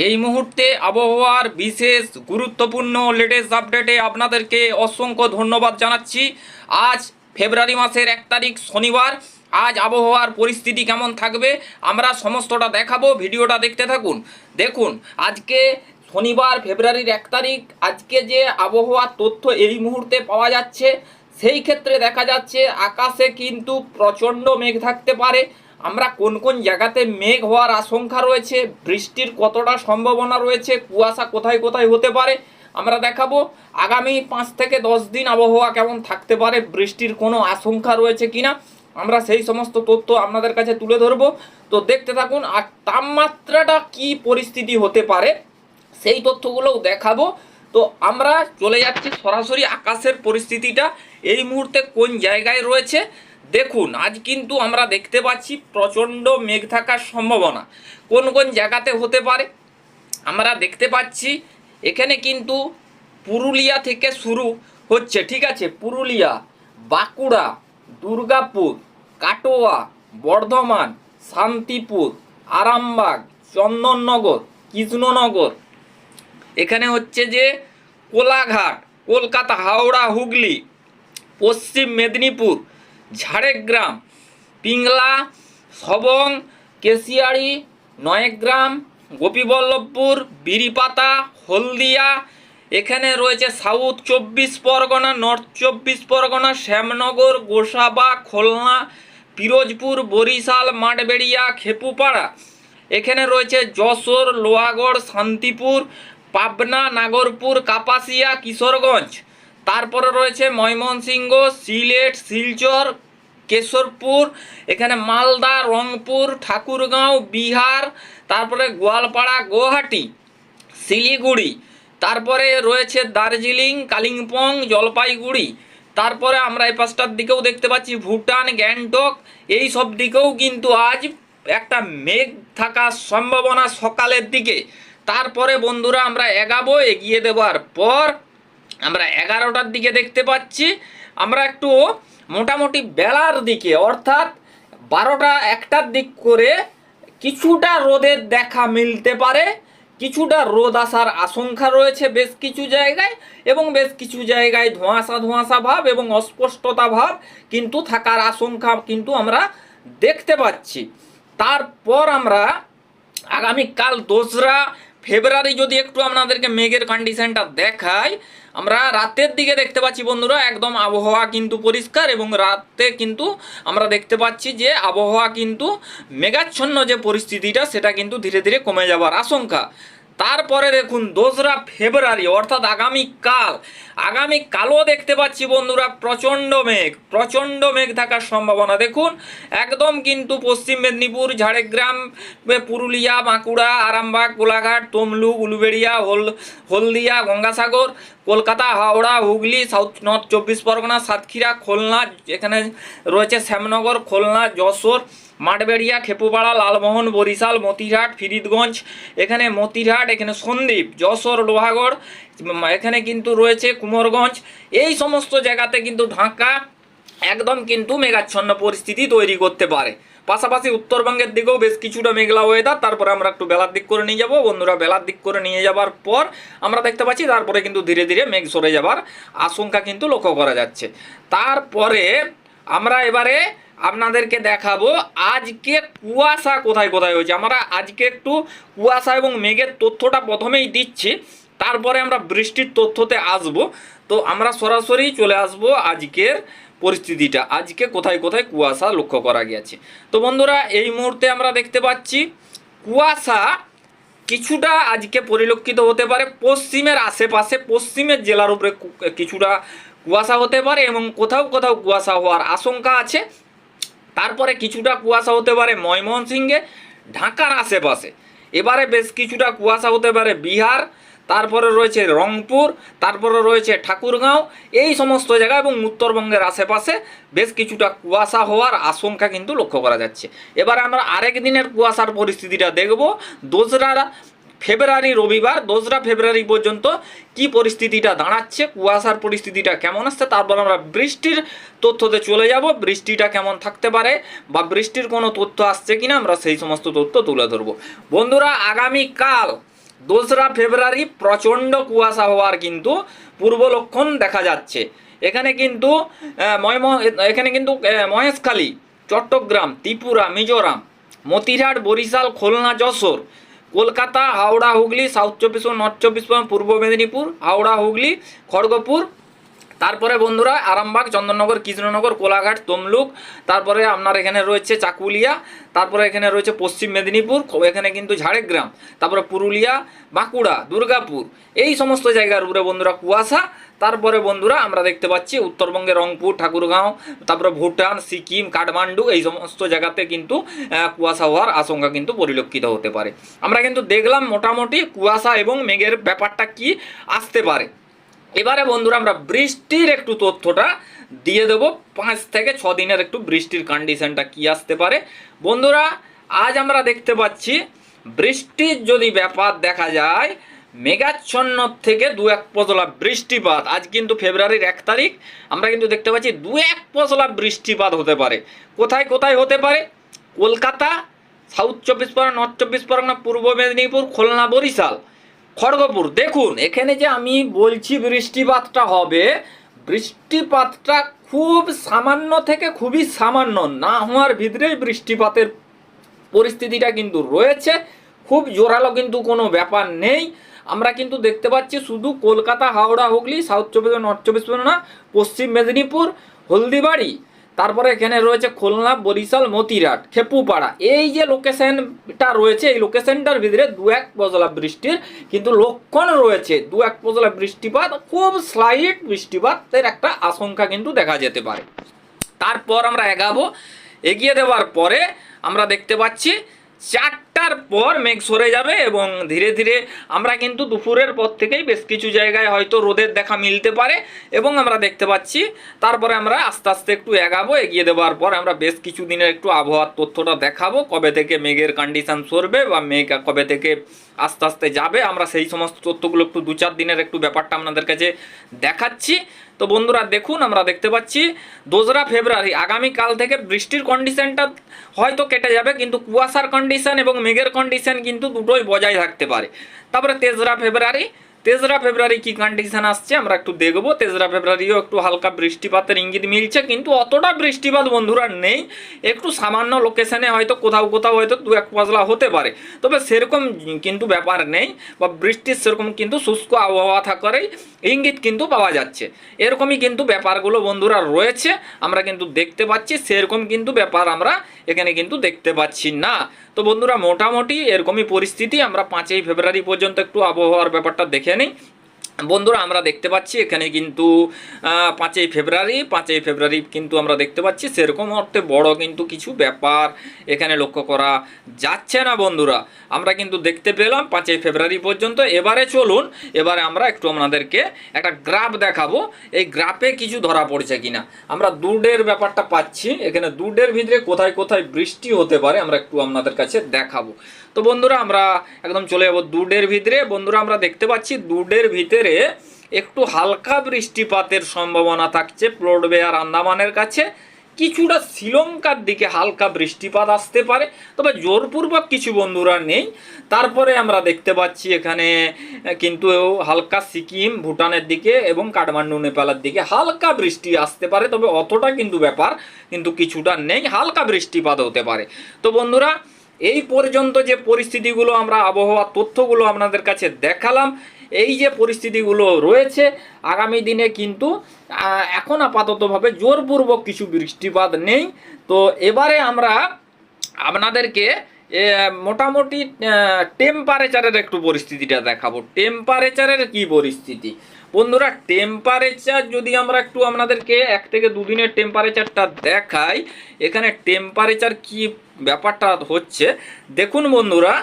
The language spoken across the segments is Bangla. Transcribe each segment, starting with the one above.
এই মুহূর্তে আবহাওয়ার বিশেষ গুরুত্বপূর্ণ লেটেস্ট আপডেটে আপনাদেরকে অসংখ্য ধন্যবাদ জানাচ্ছি। আজ ফেব্রুয়ারি মাসের এক তারিখ শনিবার। আজ আবহাওয়ার পরিস্থিতি কেমন থাকবে আমরা সমস্তটা দেখাবো, ভিডিওটা দেখতে থাকুন। দেখুন, আজকে শনিবার ফেব্রুয়ারির এক তারিখ, আজকে যে আবহাওয়ার তথ্য এই মুহূর্তে পাওয়া যাচ্ছে, সেই ক্ষেত্রে দেখা যাচ্ছে আকাশে কিন্তু প্রচণ্ড মেঘ থাকতে পারে। আমরা কোন কোন জায়গাতে মেঘ হওয়ার আশঙ্কা রয়েছে, বৃষ্টির কতটা সম্ভাবনা রয়েছে, কুয়াশা কোথায় কোথায় হতে পারে, আমরা দেখাবো। আগামী পাঁচ থেকে দশ দিন আবহাওয়া কেমন থাকতে পারে, বৃষ্টির কোনো আশঙ্কা রয়েছে কিনা, আমরা সেই সমস্ত তথ্য আপনাদের কাছে তুলে ধরবো। তো দেখতে থাকুন, আর তাপমাত্রাটা কি পরিস্থিতি হতে পারে, সেই তথ্যগুলোও দেখাবো। তো আমরা চলে যাচ্ছি সরাসরি আকাশের পরিস্থিতিটা, এই মুহূর্তে কোন জায়গায় রয়েছে দেখুন, আজ কিন্তু আমরা দেখতে পাচ্ছি প্রচণ্ড মেঘ থাকার সম্ভাবনা। কোন কোন জায়গাতে হতে পারে? আমরা দেখতে পাচ্ছি এখানে কিন্তু পুরুলিয়া থেকে শুরু হচ্ছে, ঠিক আছে? পুরুলিয়া, বাঁকুড়া, দুর্গাপুর, কাটোয়া, বর্ধমান, শান্তিপুর, আরামবাগ, চন্দননগর, কৃষ্ণনগর। এখানে হচ্ছে যে কোলাঘাট, কলকাতা, হাওড়া, হুগলি, পশ্চিম মেদিনীপুর ঝাড়গ্রাম, পিংলা, সবং, কেশিয়ারি, নয়গ্রাম, গোপীবল্লভপুর, বিরিপাতা, হলদিয়া, এখানে রয়েছে সাউথ চব্বিশ পরগনা, নর্থ চব্বিশ পরগনা, শ্যামনগর, গোসাবা, খুলনা, পিরোজপুর, বরিশাল, মাঠবেড়িয়া, খেপুপাড়া। এখানে রয়েছে যশোর, লোহাগড়, শান্তিপুর, পাবনা, নাগরপুর, কাপাসিয়া, কিশোরগঞ্জ। তারপরে রয়েছে ময়মনসিংহ, সিলেট, শিলচর, কেশরপুর, এখানে মালদা, রংপুর, ঠাকুরগাঁও, বিহার, তারপরে গোয়ালপাড়া, গুয়াহাটি, শিলিগুড়ি, তারপরে রয়েছে দার্জিলিং, কালিম্পং, জলপাইগুড়ি, তারপরে আমরা এই পাশটার দিকেও দেখতে পাচ্ছি ভুটান, গ্যাংটক, এই সব দিকেও কিন্তু আজ একটা মেঘ থাকার সম্ভাবনা সকালের দিকে। তারপরে বন্ধুরা আমরা এগাবো, এগিয়ে দেওয়ার পর আমরা এগারোটার দিকে দেখতে পাচ্ছি। আমরা একটু মোটামুটি বেলার দিকে, অর্থাৎ বারোটা একটার দিক করে কিছুটা রোদের দেখা মিলতে পারে, কিছুটা রোদ আসার আশঙ্কা রয়েছে বেশ কিছু জায়গায় এবং বেশ কিছু জায়গায় ধোঁয়াশা ধোঁয়াশা ভাব এবং অস্পষ্টতা ভাব কিন্তু থাকার আশঙ্কা কিন্তু আমরা দেখতে পাচ্ছি। তারপর আমরা আগামীকাল দোসরা ফেব্রুয়ারি যদি একটু আপনাদেরকে মেঘের কন্ডিশনটা দেখাই, আমরা রাতের দিকে দেখতে পাচ্ছি বন্ধুরা, একদম আবহাওয়া কিন্তু পরিষ্কার এবং রাতে কিন্তু আমরা দেখতে পাচ্ছি যে আবহাওয়া কিন্তু মেঘাচ্ছন্ন যে পরিস্থিতিটা, সেটা কিন্তু ধীরে ধীরে কমে যাওয়ার আশঙ্কা। তারপরে দেখুন, দোসরা ফেব্রুয়ারি, অর্থাৎ আগামীকাল আগামীকালও দেখতে পাচ্ছি বন্ধুরা প্রচণ্ড মেঘ প্রচণ্ড মেঘ থাকার সম্ভাবনা। দেখুন, একদম কিন্তু পশ্চিম মেদিনীপুর, ঝাড়গ্রাম পুরুলিয়া, বাঁকুড়া, আরামবাগ কোলাঘাট তমলুক, উলুবেড়িয়া, হল, হলদিয়া, গঙ্গাসাগর, কলকাতা, হাওড়া, হুগলি, সাউথ নর্থ চব্বিশ পরগনা, সাতক্ষীরা, খুলনা এখানে রয়েছে শ্যামনগর, খুলনা, যশোর মাঠবেড়িয়া, খেপুপাড়া, লালমোহন, বরিশাল, মতিরহাট, ফিরিদগঞ্জ, এখানে মতিরহাট, এখানে সন্দ্বীপ, যশোর, লোহাগড় এখানে কিন্তু রয়েছে কুমোরগঞ্জ। এই সমস্ত জায়গাতে কিন্তু ঢাকা একদম কিন্তু মেঘাচ্ছন্ন পরিস্থিতি তৈরি করতে পারে। পাশাপাশি উত্তরবঙ্গের দিকেও বেশ কিছুটা মেঘলা ওয়েদার তারপরে আমরা একটু বেলার দিক করে নিয়ে যাব। বন্ধুরা, বেলার দিক করে নিয়ে যাবার পর আমরা দেখতে পাচ্ছি, তারপরে কিন্তু ধীরে ধীরে মেঘ সরে যাবার আশঙ্কা কিন্তু লক্ষ্য করা যাচ্ছে। তারপরে আমরা এবারে আপনাদেরকে দেখাবো আজকে কুয়াশা কোথায় কোথায় হয়েছে। আমরা আজকে একটু কুয়াশা এবং মেঘের তথ্যটা প্রথমেই দিচ্ছি, তারপরে আমরা বৃষ্টির তথ্যতে আসব। তো আমরা সরাসরি চলে আসব আজকের পরিস্থিতিটা। আজকে কোথায় কোথায় কুয়াশা লক্ষ্য করা গেছে তো বন্ধুরা, এই মুহূর্তে আমরা দেখতে পাচ্ছি, কুয়াশা কিছুটা আজকে পরিলক্ষিত হতে পারে। পশ্চিমের আশেপাশে, পশ্চিমের জেলার উপরে কিছুটা কুয়াশা হতে পারে এবং কোথাও কোথাও কুয়াশা হওয়ার আশঙ্কা আছে। তারপরে কিছুটা কুয়াশা হতে পারে ময়মনসিংহে, ঢাকার আশেপাশে। এবারে বেশ কিছুটা কুয়াশা হতে পারে বিহার, তারপরে রয়েছে রংপুর, তারপরে রয়েছে ঠাকুরগাঁও, এই সমস্ত জায়গা এবং উত্তরবঙ্গের আশেপাশে বেশ কিছুটা কুয়াশা হওয়ার আশঙ্কা কিন্তু লক্ষ্য করা যাচ্ছে। এবারে আমরা আরেক দিনের কুয়াশার পরিস্থিতিটা দেখব। দোসরা ফেব্রুয়ারি, রবিবার, দোসরা ফেব্রুয়ারি পর্যন্ত কি পরিস্থিতিটা দাঁড়াচ্ছে, কুয়াশার পরিস্থিতিটা কেমন আসছে, তারপর আমরা বৃষ্টির তথ্যতে চলে যাব। বৃষ্টিটা কেমন থাকতে পারে বা বৃষ্টির কোনো তথ্য আসছে কিনা, আমরা সেই সমস্ত তথ্য তুলে ধরবো। বন্ধুরা, আগামীকাল দোসরা ফেব্রুয়ারি প্রচণ্ড কুয়াশা হওয়ার কিন্তু পূর্ব লক্ষণ দেখা যাচ্ছে। এখানে কিন্তু এখানে কিন্তু মহেশখালী, চট্টগ্রাম, ত্রিপুরা, মিজোরাম, মতিরহাট, বরিশাল, খুলনা, যশোর কলকাতা হাওড়া হুগলি সাউথ চব্বিশ নর্থ চব্বিশ পূর্ব মেদিনীপুর হাওড়া হুগলি খড়গপুর তারপরে বন্ধুরা আরামবাগ, চন্দননগর, কৃষ্ণনগর, কোলাঘাট, তমলুক, তারপরে আপনার এখানে রয়েছে চাকুলিয়া, তারপরে এখানে রয়েছে পশ্চিম মেদিনীপুর, এখানে কিন্তু ঝাড়গ্রাম, তারপরে পুরুলিয়া, বাঁকুড়া, দুর্গাপুর, এই সমস্ত জায়গার উপরে বন্ধুরা কুয়াশা। তারপরে বন্ধুরা আমরা দেখতে পাচ্ছি উত্তরবঙ্গে রংপুর, ঠাকুরগাঁও, তারপরে ভুটান, সিকিম, কাঠমান্ডু, এই সমস্ত জায়গাতে কিন্তু কুয়াশা হওয়ার আশঙ্কা কিন্তু পরিলক্ষিত হতে পারে। আমরা কিন্তু দেখলাম মোটামুটি কুয়াশা এবং মেঘের ব্যাপারটা কি আসতে পারে। এবারে বন্ধুরা আমরা বৃষ্টির একটু তথ্যটা দিয়ে দেবো। পাঁচ থেকে ছ দিনের একটু বৃষ্টির কন্ডিশনটা কি আসতে পারে। বন্ধুরা, আজ আমরা দেখতে পাচ্ছি বৃষ্টির যদি ব্যাপার দেখা যায়, মেঘাচ্ছন্ন থেকে দু এক পশলা বৃষ্টিপাত। আজ কিন্তু ফেব্রুয়ারির এক তারিখ, আমরা কিন্তু দেখতে পাচ্ছি দু এক পশলা বৃষ্টিপাত হতে পারে। কোথায় কোথায় হতে পারে? কলকাতা সাউথ চব্বিশ পরগনা নর্থ চব্বিশ পরগনা, পূর্ব মেদিনীপুর, খুলনা, বরিশাল। খড়গপুর, দেখুন, এখানে যে আমি বলছি বৃষ্টিপাতটা হবে, বৃষ্টিপাতটা খুব সামান্য থেকে খুবই সামান্য, না হওয়ার ভিতরেই বৃষ্টিপাতের পরিস্থিতিটা কিন্তু রয়েছে, খুব জোরালো কিন্তু কোনো ব্যাপার নেই। আমরা কিন্তু দেখতে পাচ্ছি শুধু কলকাতা, হাওড়া, হুগলি, সাউথ চব্বিশ নর্থ চব্বিশ পরগনা, পশ্চিম মেদিনীপুর, হলদিবাড়ি তারপরে এখানে রয়েছে খুলনা, বরিশাল, মতিরাট, খেপুপাড়া। এই যে লোকেশনটা রয়েছে, এই লোকেশনটার ভিতরে দু এক পজলা বৃষ্টির কিন্তু লক্ষণ রয়েছে। দু এক পজলা বৃষ্টিপাত, খুব স্লাইট বৃষ্টিপাতের একটা আশঙ্কা কিন্তু দেখা যেতে পারে। তারপর আমরা এগাবো। এগিয়ে দেওয়ার পরে আমরা দেখতে পাচ্ছি চারটার পর মেঘ সরে যাবে এবং ধীরে ধীরে আমরা কিন্তু দুপুরের পর থেকেই বেশ কিছু জায়গায় হয়তো রোদের দেখা মিলতে পারে এবং আমরা দেখতে পাচ্ছি, তারপরে আমরা আস্তে আস্তে একটু এগাবো, এগিয়ে দেওয়ার পর আমরা বেশ কিছু দিনের একটু আবহাওয়ার তথ্যটা দেখাবো, কবে থেকে মেঘের কন্ডিশান সরবে বা মেঘ কবে থেকে আস্তে আস্তে যাবে, আমরা সেই সমস্ত তথ্যগুলো একটু দু চার দিনের একটু ব্যাপারটা আপনাদের কাছে দেখাচ্ছি। তো বন্ধুরা দেখুন, আমরা দেখতে পাচ্ছি দোসরা ফেব্রুয়ারি আগামীকাল থেকে বৃষ্টির কন্ডিশনটা হয়তো কেটে যাবে, কিন্তু কুয়াশার কন্ডিশন এবং মেঘের কন্ডিশন কিন্তু দুটোই বজায় থাকতে পারে। তারপরে তেসরা ফেব্রুয়ারি তেসরা ফেব্রুয়ারি কি কন্ডিশন আসছে আমরা একটু দেখব। তেসরা ফেব্রুয়ারিও একটু হালকা বৃষ্টিপাতের ইঙ্গিত মিলছে, কিন্তু অতটা বৃষ্টিপাত বন্ধুরা নেই। একটু সামান্য লোকেশনে হয়তো কোথাও কোথাও হয়তো দু এক পজলা হতে পারে। তবে সেরকম কিন্তু ব্যাপার নেই বা বৃষ্টির সেরকম কিন্তু শুষ্ক আবহাওয়া থাকারই ইঙ্গিত কিন্তু পাওয়া যাচ্ছে। এরকমই কিন্তু ব্যাপারগুলো বন্ধুরা রয়েছে, আমরা কিন্তু দেখতে পাচ্ছি, সেরকম কিন্তু ব্যাপার আমরা এখানে কিন্তু দেখতে পাচ্ছি না। তো বন্ধুরা মোটামুটি এরকমই পরিস্থিতি। আমরা পাঁচই ফেব্রুয়ারি পর্যন্ত একটু আবহাওয়ার ব্যাপারটা দেখে নিই। বন্ধুরা, আমরা দেখতে পাচ্ছি এখানে কিন্তু পাঁচই ফেব্রুয়ারি পাঁচই ফেব্রুয়ারি কিন্তু আমরা দেখতে পাচ্ছি সেরকম অর্থে বড় কিন্তু কিছু ব্যাপার এখানে লক্ষ্য করা যাচ্ছে না বন্ধুরা। আমরা কিন্তু দেখতে পেলাম পাঁচই ফেব্রুয়ারি পর্যন্ত। এবারে চলুন, এবারে আমরা একটু আপনাদেরকে একটা গ্রাফ দেখাবো। এই গ্রাফে কিছু ধরা পড়ছে কিনা। আমরা দুডের ব্যাপারটা পাচ্ছি। এখানে দুডের ভিতরে কোথায় কোথায় বৃষ্টি হতে পারে, আমরা একটু আপনাদের কাছে দেখাবো। তো বন্ধুরা, আমরা একদম চলে যাব দুডের ভিতরে। বন্ধুরা, আমরা দেখতে পাচ্ছি দুডের ভিতরে একটু হালকা বৃষ্টিপাতের সম্ভাবনা থাকছে প্লোডবে আর আন্দামানের কাছে। কিছুটা শ্রীলঙ্কার দিকে হালকা বৃষ্টিপাত আসতে পারে, তবে জোরপূর্বক কিছু বন্ধুরা নেই। তারপরে আমরা দেখতে পাচ্ছি এখানে কিন্তু হালকা সিকিম, ভুটানের দিকে এবং কাঠমান্ডু, নেপালের দিকে হালকা বৃষ্টি আসতে পারে, তবে অতটা কিন্তু ব্যাপার কিন্তু কিছুটা নেই, হালকা বৃষ্টিপাত হতে পারে। তো বন্ধুরা এই পর্যন্ত যে পরিস্থিতিগুলো আমরা আবহাওয়ার তথ্যগুলো আপনাদের কাছে দেখালাম, এই যে পরিস্থিতিগুলো রয়েছে, আগামী দিনে কিন্তু এখন আপাততভাবে জোরপূর্বক কিছু বৃষ্টিপাত নেই। তো এবারে আমরা আপনাদেরকে মোটামুটি টেম্পারেচারের একটু পরিস্থিতিটা দেখাবো। টেম্পারেচারের কি পরিস্থিতি? বন্ধুরা টেম্পারেচার যদি আমরা একটু আপনাদেরকে এক থেকে দুদিনের টেম্পারেচারটা দেখাই, এখানে টেম্পারেচার কি ব্যাপারটা হচ্ছে, দেখুন বন্ধুরা,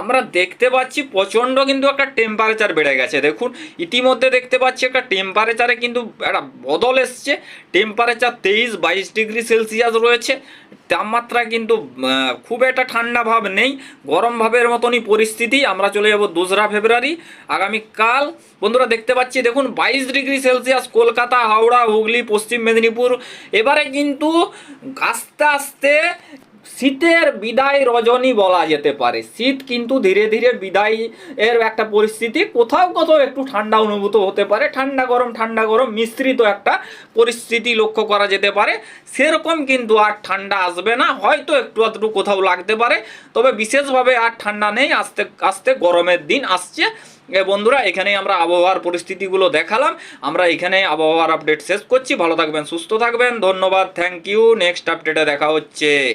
আমরা দেখতে পাচ্ছি প্রচণ্ড কিন্তু একটা টেম্পারেচার বেড়ে গেছে। দেখুন, ইতিমধ্যে দেখতে পাচ্ছি একটা টেম্পারেচারে কিন্তু একটা বদল এসছে। টেম্পারেচার তেইশ বাইশ ডিগ্রি সেলসিয়াস রয়েছে। তাপমাত্রা কিন্তু খুব একটা ঠান্ডা ভাব নেই। গরম ভাবের মতনই পরিস্থিতি। আমরা চলে যাব দোসরা ফেব্রুয়ারি। আগামীকাল, বন্ধুরা দেখতে পাচ্ছি, দেখুন, বাইশ ডিগ্রি সেলসিয়াস কলকাতা, হাওড়া, হুগলি, পশ্চিম মেদিনীপুর। এবারে কিন্তু আস্তে আস্তে শীতের বিদায় রজনী বলা যেতে পারে। শীত কিন্তু ধীরে ধীরে বিদায় এর একটা পরিস্থিতি, কোথাও কোথাও একটু ঠান্ডা অনুভূত হতে পারে। ঠান্ডা গরম ঠান্ডা গরম মিশ্রিত একটা পরিস্থিতি লক্ষ্য করা যেতে পারে। সেরকম কিন্তু আর ঠান্ডা আসবে না, হয়তো একটু আধটু কোথাও লাগতে পারে। তবে বিশেষভাবে আর ঠান্ডা নেই, আস্তে আস্তে গরমের দিন আসছে। এ বন্ধুরা, এখানেই আমরা আবহাওয়ার পরিস্থিতিগুলো দেখালাম। আমরা এখানে আবহাওয়ার আপডেট শেষ করছি। ভালো থাকবেন, সুস্থ থাকবেন। ধন্যবাদ, থ্যাংক ইউ। নেক্সট আপডেটে দেখা হচ্ছে।